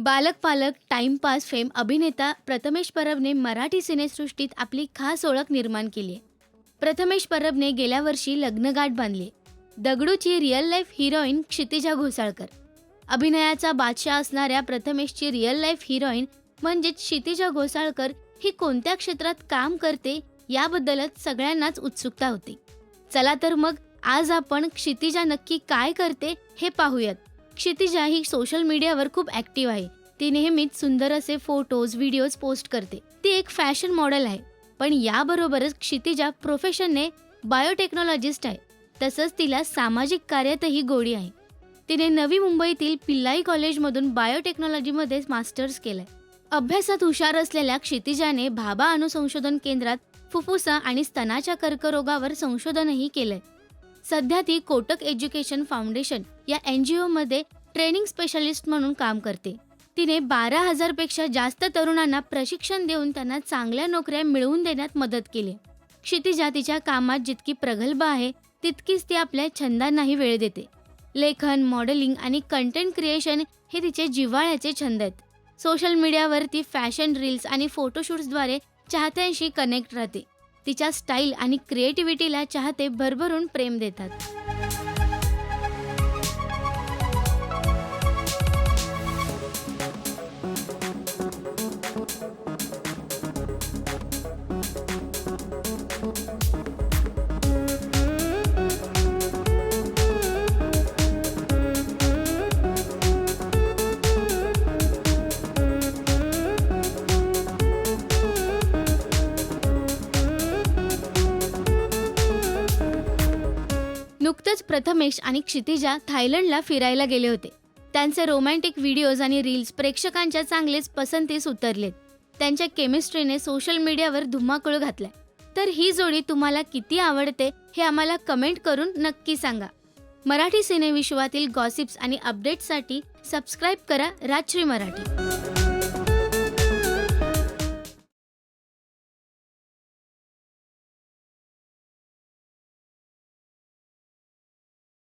बालक पालक timepass fame अभिनेता प्रथमेश परबने मराठी सिनेसृष्टीत आपली खास ओळख निर्माण केली आहे. प्रथमेश परबने गेल्या वर्षी लग्नगाठ बांधली दगडूची real life heroine Kshitija Ghosalkar. अभिनयाचा बादशाह असणाऱ्या प्रथमेशची रिअल लाईफ हिरोईन म्हणजेच क्षितिजा घोसाळकर ही कोणत्या क्षेत्रात काम करते याबद्दलच सगळ्यांनाच उत्सुकता होती. चला तर मग आज आपण क्षितिजा नक्की काय करते हे पाहूयात. क्षितिजा ही सोशल मीडियावर खूप ॲक्टिव्ह आहे. ती नेहमीच सुंदर असे फोटोज व्हिडिओज पोस्ट करते. ती एक फॅशन मॉडेल आहे. पण याबरोबरच क्षितिजा प्रोफेशनने बायोटेक्नॉलॉजिस्ट आहे. तसंच तिला सामाजिक कार्यातही गोडी आहे. तिने नवी मुंबईतील पिल्लाई कॉलेजमधून बायोटेक्नॉलॉजीमध्ये मास्टर्स केलंय. अभ्यासात हुशार असलेल्या क्षितिजाने भाभा अणुसंशोधन केंद्रात फुफ्फुसा आणि स्तनाच्या कर्करोगावर संशोधनही केलंय. सध्या ती कोटक एज्युकेशन फाउंडेशन या एन जी ओमध्ये ट्रेनिंग स्पेशालिस्ट म्हणून काम करते. तिने बारा हजारपेक्षा जास्त तरुणांना प्रशिक्षण देऊन त्यांना चांगल्या नोकऱ्या मिळवून देण्यात मदत केली. क्षितिजा तिच्या कामात जितकी प्रगल्भ आहे तितकीच ती आपल्या छंदांनाही वेळ देते. लेखन मॉडेलिंग आणि कंटेंट क्रिएशन हे तिचे जिव्हाळ्याचे छंद आहेत. सोशल मीडियावर ती फॅशन रील्स आणि फोटोशूट्सद्वारे चाहत्यांशी कनेक्ट राहते. तिच्या स्टाईल आणि क्रिएटिव्हिटीला चाहते भरभरून प्रेम देतात. नुकतंच प्रथमेश आणि क्षितिजा थायलंडला फिरायला गेले होते. त्यांचे रोमॅन्टिक व्हिडिओज आणि रील्स प्रेक्षकांच्या चांगलेच पसंतीस उतरलेत. त्यांच्या केमिस्ट्रीने सोशल मीडियावर धुमाकूळ घातलाय. तर ही जोडी तुम्हाला किती आवडते हे आम्हाला कमेंट करून नक्की सांगा. मराठी सिनेविश्वातील गॉसिप्स आणि अपडेट्ससाठी सबस्क्राईब करा राजश्री मराठी.